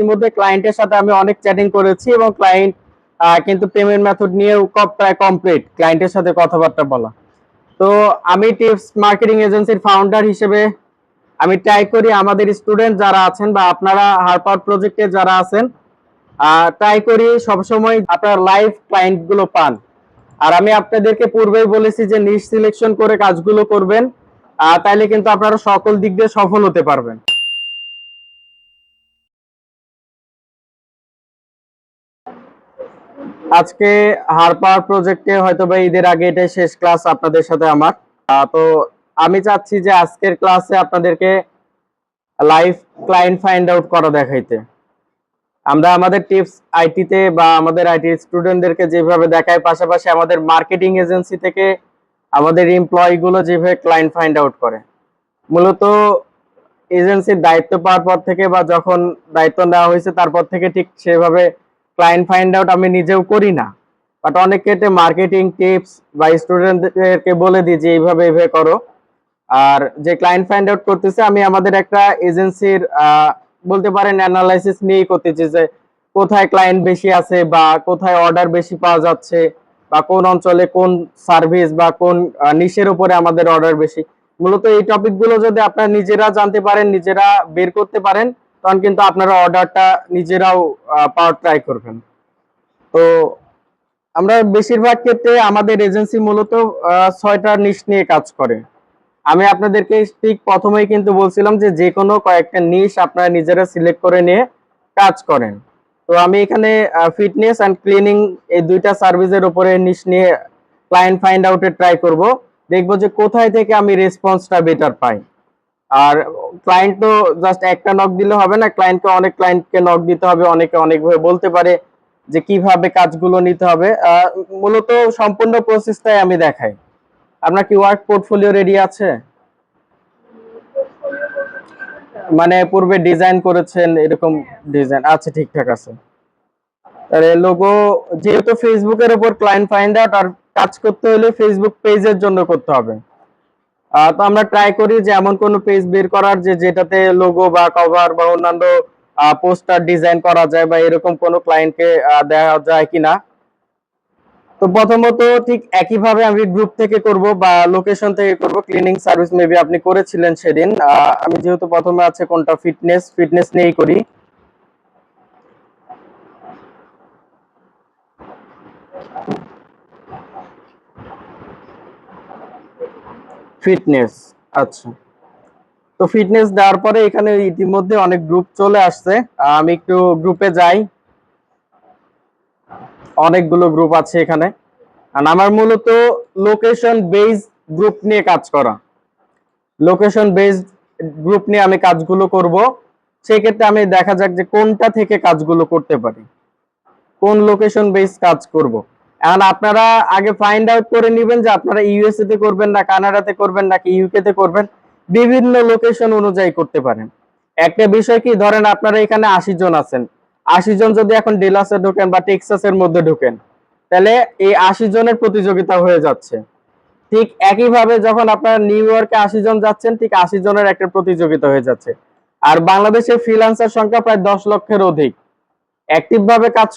ইতিমধ্যে ক্লায়েন্টের সাথে আমি অনেক চ্যাটিং করেছি এবং ক্লায়েন্ট কিন্তু পেমেন্ট মেথড নিয়েও প্রায় কমপ্লিট ক্লায়েন্টের সাথে কথাবার্তা বলা। তো আমি টিপস মার্কেটিং এজেন্সির ফাউন্ডার হিসেবে আমি ট্রাই করি আমাদের স্টুডেন্ট যারা আছেন বা আপনারা হারপার প্রজেক্টে যারা আছেন ট্রাই করি সবসময় আপনার লাইভ ক্লায়েন্টগুলো পান। আর আমি আপনাদেরকে পূর্বেই বলেছি যে নিশ সিলেকশন করে কাজগুলো করবেন তাইলে কিন্তু আপনারা সকল দিক দিয়ে সফল হতে পারবেন। আজকে হারপার প্রজেক্টে হয়তো বা ঈদের আগে এটাই শেষ ক্লাস আপনাদের সাথে আমার। তো আমি চাচ্ছি যে আজকের ক্লাসে আপনাদেরকে লাইভ ক্লায়েন্ট ফাইন্ড আউট করা দেখাইতে। আমরা আমাদের টিপস আইটিতে বা আমাদের আইটি স্টুডেন্টদেরকে যেভাবে দেখায় পাশাপাশি আমাদের মার্কেটিং এজেন্সি থেকে আমাদের এমপ্লয়ি গুলো যেভাবে ক্লায়েন্ট ফাইন্ড আউট করে। মূলত এজেন্সির দায়িত্ব পাওয়ার পর থেকে বা যখন দায়িত্ব নেওয়া হয়েছে, তারপর থেকে ঠিক সেভাবে ক্লায়েন্ট ফাইন্ড আউট আমি নিজেও করি না। বাট অনেক ক্ষেত্রে মার্কেটিং টিপস বা স্টুডেন্টদেরকে বলে দিই যে এইভাবে এইভাবে করো। আর যে ক্লায়েন্ট ফাইন্ড আউট করতেছে, আমি আমাদের একটা এজেন্সির বলতে পারেন অ্যানালাইসিস নিয়েই করতেছি যে কোথায় ক্লায়েন্ট বেশি আছে বা কোথায় অর্ডার বেশি পাওয়া যাচ্ছে বা কোন অঞ্চলে কোন সার্ভিস বা কোন নিশের উপরে আমাদের অর্ডার বেশি। মূলত এই টপিকগুলো যদি আপনারা নিজেরা জানতে পারেন, নিজেরা বের করতে পারেন তখন কিন্তু আপনারা অর্ডারটা নিজেরাও পাওয়ার ট্রাই করবেন। তো আমরা বেশিরভাগ ক্ষেত্রে আমাদের এজেন্সি মূলত ছয়টা নিশ নিয়ে কাজ করে। আমি আপনাদেরকে ঠিক প্রথমেই কিন্তু বলছিলাম যে যে কোনো কয়েকটা নিশ আপনারা নিজেরা সিলেক্ট করে নিয়ে কাজ করেন। তো আমি এখানে ফিটনেস অ্যান্ড ক্লিনিং এই দুইটা সার্ভিসের উপরে নিশ নিয়ে ক্লায়েন্ট ফাইন্ড আউটে ট্রাই করব। দেখব যে কোথায় থেকে আমি রেসপন্সটা বেটার পাই। আর ক্লায়েন্ট তো জাস্ট একটা নক দিলে হবে না ক্লায়েন্টকে অনেক ক্লায়েন্টকে নক দিতে হবে, অনেকে অনেকভাবে বলতে পারে যে কীভাবে কাজগুলো নিতে হবে। মূলত সম্পূর্ণ প্রসেসটাই আমি দেখাই। আপনার কি ওয়ার্ক পোর্টফোলিও রেডি আছে? মানে পূর্বে ডিজাইন করেছেন, এরকম ডিজাইন আচ্ছা ঠিকঠাক আছে। তাহলে লোগো যেহেতু ফেসবুকের উপর ক্লায়েন্ট ফাইন্ড আউট আর কাজ করতে হলে ফেসবুক পেজের জন্য করতে হবে। তো আমরা ট্রাই করি যে এমন কোন পেজ বের করার যে যেটাতে লোগো বা কভার বা অন্যান্য পোস্টার ডিজাইন করা যায় বা এরকম কোনো ক্লায়েন্টকে দেওয়া যায় কিনা। তো প্রথমত ঠিক একইভাবে আমি গ্রুপ থেকে করব বা লোকেশন থেকে করব। ক্লিনিং সার্ভিস মেবি আপনি করেছিলেন সেদিন। আমি যেহেতু প্রথমে আছে কোনটা ফিটনেস ফিটনেস নিয়েই করি। ফিটনেস আচ্ছা। তো ফিটনেস দেওয়ার পরে এখানে ইতিমধ্যে অনেক গ্রুপ চলে আসছে। আমি একটু গ্রুপে যাই। অনেকগুলো গ্রুপ আছে এখানে। আর আমার মূলত লোকেশন বেস গ্রুপ নিয়ে কাজ করা। লোকেশন বেসড গ্রুপ নিয়ে আমি কাজগুলো করব। সেক্ষেত্রে আমি দেখা যাক যে কোনটা থেকে কাজগুলো করতে পারি। কোন লোকেশন বেস কাজ করব। এখন আপনারা আগে ফাইন্ড আউট করে নেবেন যে আপনারা ইউএসএ তে করবেন না কানাডাতে করবেন নাকি ইউকে তে করবেন। বিভিন্ন লোকেশন অনুযায়ী করতে পারেন। একটা বিষয় কি, ধরেন আপনারা এখানে আশি জন আছেন। আশি জন যদি এখন ডেলাসে ঢোকেন বা টেক্সাসের মধ্যে ঢোকেন, তাহলে এই আশি জনের প্রতিযোগিতা হয়ে যাচ্ছে। ঠিক একইভাবে যখন আপনারা নিউ ইয়র্কে আশি জন যাচ্ছেন, ঠিক আশি জনের একটা প্রতিযোগিতা হয়ে যাচ্ছে। আর বাংলাদেশে ফ্রিল্যান্সার সংখ্যা প্রায় দশ লক্ষের অধিক। অ্যাক্টিভ ভাবে কাজ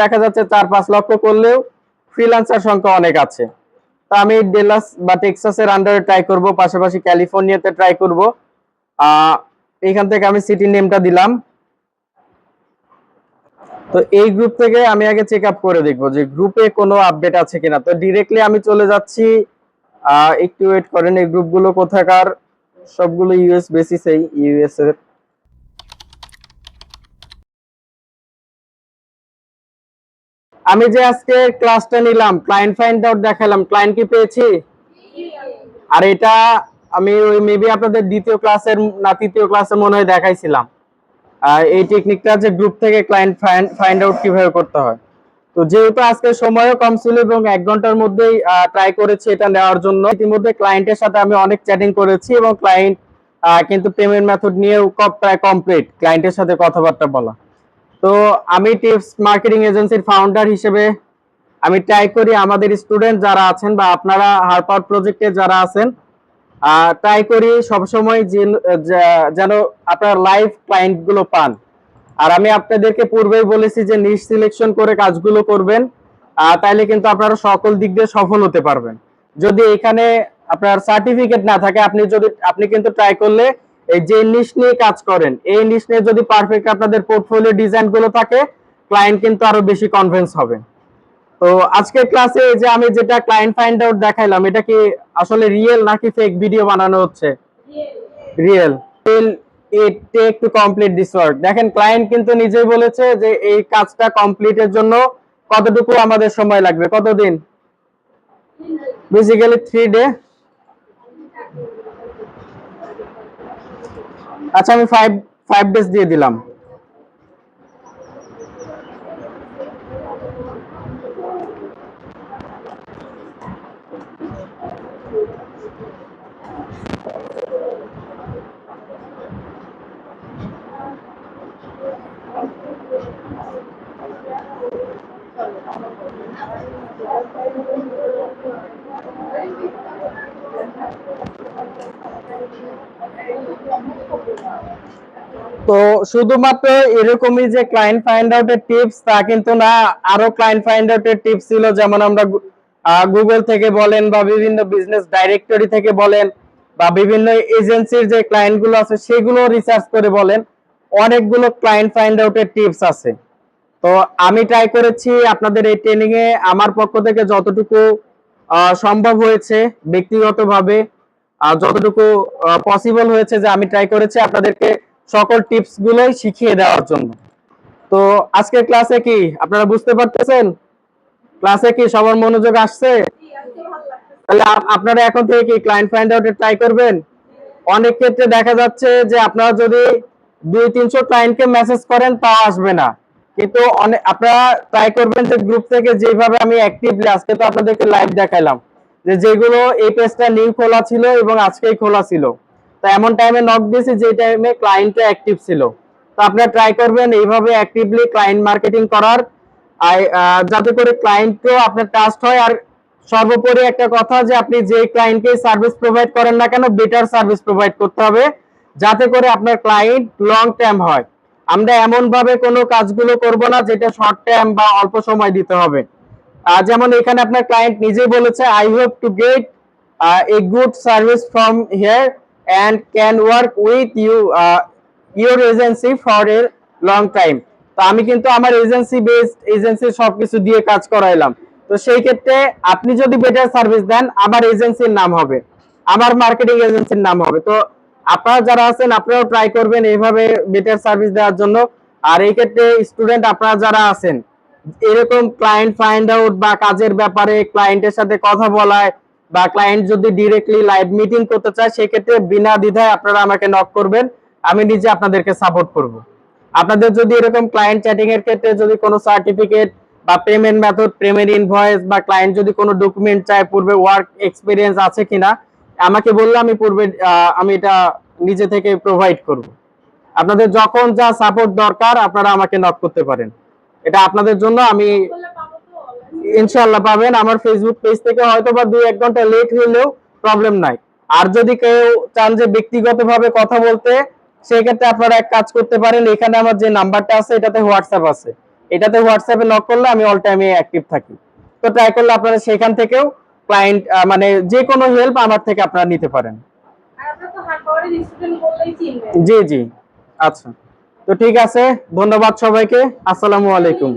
দেখা যাচ্ছে চার পাঁচ লক্ষ করলেও ফ্রিল্যান্সার সংখ্যা অনেক আছে। তো আমি ডেলাস বা টেক্সাসের আন্ডারে ট্রাই করব, পাশাপাশি ক্যালিফোর্নিয়াতে ট্রাই করব। এখান থেকে আমি সিটি নেমটা দিলাম। তো এই গ্রুপ থেকে আমি আগে চেক আপ করে দেখব যে গ্রুপে কোনো আপডেট আছে কিনা। তো ডিরেক্টলি আমি চলে যাচ্ছি। একটু ওয়েট করেন, এই গ্রুপগুলো কোথাকার? সবগুলো ইউএস বেসিসেই ইউএস এর আমি যে আজকে ক্লাসটা নিলাম ক্লায়েন্ট ফাইন্ড আউট দেখালাম ক্লায়েন্ট কি পেয়েছি? আর এটা আমি ওই মেবি আপনাদের দ্বিতীয় ক্লাসের না তৃতীয় ক্লাসে মনে হয় দেখাইছিলাম। এই টেকনিকটা যে গ্রুপ থেকে ক্লায়েন্ট ফাইন্ড আউট কীভাবে করতে হয়। তো যেহেতু আজকে সময়ও কম ছিল এবং এক ঘণ্টার মধ্যেই ট্রাই করেছি এটা নেওয়ার জন্য, ইতিমধ্যে ক্লায়েন্টের সাথে আমি অনেক চ্যাটিং করেছি এবং ক্লায়েন্ট কিন্তু পেমেন্ট মেথড নিয়েও প্রায় কমপ্লিট ক্লায়েন্টের সাথে কথাবার্তা বলা। তো আমি টিপস মার্কেটিং এজেন্সির ফাউন্ডার হিসেবে আমি ট্রাই করি আমাদের স্টুডেন্ট যারা আছেন বা আপনারা হারপার প্রজেক্টে যারা আছেন ট্রাই করি সবসময় যেন আপনার লাইভ ক্লায়েন্টগুলো পান। আর আমি আপনাদেরকে পূর্বেই বলেছি যে নিশ সিলেকশন করে কাজগুলো করবেন তাইলে কিন্তু আপনারা সকল দিক দিয়ে সফল হতে পারবেন। যদি এখানে আপনার সার্টিফিকেট না থাকে, আপনি যদি, আপনি কিন্তু ট্রাই করলে এই যে নিশ নিয়ে কাজ করেন, এই নিশ নিয়ে যদি পারফেক্ট আপনাদের পোর্টফোলিও ডিজাইনগুলো থাকে ক্লায়েন্ট কিন্তু আরও বেশি কনভিন্স হবে। তো আজকের ক্লাসে যে আমি যেটা ক্লায়েন্ট ফাইন্ড আউট দেখাইলাম, এটা কি আসলে রিয়েল নাকি ফেক ভিডিও বানানো হচ্ছে? Real it take to complete this work দেখেন ক্লায়েন্ট কিন্তু নিজেই বলেছে যে এই কাজটা কমপ্লিটের জন্য কতটুকু আমাদের সময় লাগবে? কতদিন? বেসিক্যালি থ্রি ডে আচ্ছা আমি ফাইভ ফাইভ ডেজ দিয়ে দিলাম। তো শুধুমাত্র এরকমই যে ক্লায়েন্ট ফাইন্ড আউটের টিপস তা কিন্তু না। আরও ক্লায়েন্ট ফাইন্ড আউটের টিপস ছিল, যেমন আমরা গুগল থেকে বলেন বা বিভিন্ন বিজনেস ডাইরেক্টরি থেকে বলেন বা বিভিন্ন এজেন্সির যে ক্লায়েন্টগুলো আছে, সেগুলো রিসার্চ করে বলেন। অনেকগুলো ক্লায়েন্ট ফাইন্ড আউটের টিপস আছে। তো আমি ট্রাই করেছি আপনাদের এই ট্রেনিং এ। আমার পক্ষ থেকে যতটুকু সম্ভব হয়েছে ব্যক্তিগতভাবে যতটুকু পসিবল হয়েছে যে আমি ট্রাই করেছি আপনাদেরকে সকল টিপস গুলোই শিখিয়ে দেওয়ার জন্য। তো আজকের ক্লাসে কি, আপনারা বুঝতে পারতেছেন? ক্লাসে কি সবার মনোযোগ আসছে? তাহলে আপনারা এখন থেকে কি ক্লায়েন্ট ফাইন্ড আউটে ট্রাই করবেন? অনেক ক্ষেত্রে দেখা যাচ্ছে যে আপনারা যদি দুই, তিনশো ক্লায়েন্টকে মেসেজ করেন তাও আসবে না। কিন্তু অনেক আপনারা ট্রাই করবেন যে গ্রুপ থেকে যেভাবে আমি অ্যাক্টিভলি আজকে তো আপনাদেরকে লাইভ দেখাইলাম। যে যেগুলো এই পেজটা নিউ খোলা ছিল এবং আজকেই খোলা ছিল। তো এমন টাইমে নক দিয়েছি যে টাইমে ক্লায়েন্টটা অ্যাক্টিভ ছিল। তো আপনারা ট্রাই করবেন এইভাবে অ্যাক্টিভলি ক্লায়েন্ট মার্কেটিং করার। যাতে করে ক্লায়েন্টকেও আপনার ট্রাস্ট হয়। আর সর্বোপরি একটা কথা যে আপনি যে ক্লায়েন্টকে সার্ভিস প্রোভাইড করেন না কেন বেটার সার্ভিস প্রোভাইড করতে হবে। যাতে করে আপনার ক্লায়েন্ট লং টার্ম হয়। আমরা এমন ভাবে কোনো কাজগুলো করব না যেটা শর্ট টার্ম বা অল্প সময় দিতে হবে। যেমন এখানে আপনার ক্লায়েন্ট নিজেই বলেছে I hope to get a good service from here and can work with you your agency for a long time তো আমি কিন্তু আমার এজেন্সি বেসড এজেন্সি সবকিছু দিয়ে কাজ করাইলাম। তো সেই ক্ষেত্রে আপনি যদি বেটার সার্ভিস দেন, আমার এজেন্সির নাম হবে। আমার মার্কেটিং এজেন্সির নাম হবে। তো আপনারা যারা আছেন, আপনারাও ট্রাই করবেন এইভাবে বেটার সার্ভিস দেওয়ার জন্য। আর এই ক্ষেত্রে স্টুডেন্ট আপনারা যারা আছেন এরকম ক্লায়েন্ট ফাইন্ড আউট বা কাজের ব্যাপারে ক্লায়েন্টের সাথে কথা বলায় বা ক্লায়েন্ট যদি ডিরেক্টলি লাইভ মিটিং করতে চায়, সেক্ষেত্রে বিনা দ্বিধায় আপনারা আমাকে নক করবেন। আমি নিজে আপনাদেরকে সাপোর্ট করব। আপনাদের যদি এরকম ক্লায়েন্ট চ্যাটিং এর ক্ষেত্রে যদি কোনো সার্টিফিকেট বা পেমেন্ট মেথড পেমেন্ট ইনভয়েস বা ক্লায়েন্ট যদি কোনো ডকুমেন্ট চায়, পূর্বে ওয়ার্ক এক্সপিরিয়েন্স আছে কিনা, আমাকে বললে আমি পূর্বে আমি এটা নিজে থেকে প্রোভাইড করব। আপনাদের যখন যা সাপোর্ট দরকার, আপনারা আমাকে নক করতে পারেন। এটা আপনাদের জন্য আমি ইনশাল্লাহ পাবেন। আমার ফেসবুক পেজ থেকে হয়তো বা দুই এক ঘণ্টা লেট হলেও প্রবলেম নাই। আর যদি কেউ চান যে ব্যক্তিগতভাবে কথা বলতে সেক্ষেত্রে আপনারা এক কাজ করতে পারেন। এখানে আমার যে নাম্বারটা আছে এটাতে হোয়াটসঅ্যাপ আছে। এটাতে হোয়াটসঅ্যাপে নক করলে আমি অল টাইমে অ্যাক্টিভ থাকি। তো ট্রাই করলে আপনারা সেখান থেকেও ক্লায়েন্ট মানে যে কোনো হেল্প আমার থেকে আপনারা নিতে পারেন। জি জি। আচ্ছা। তো ঠিক আছে ধন্যবাদ সবাইকে। আসসালামু আলাইকুম।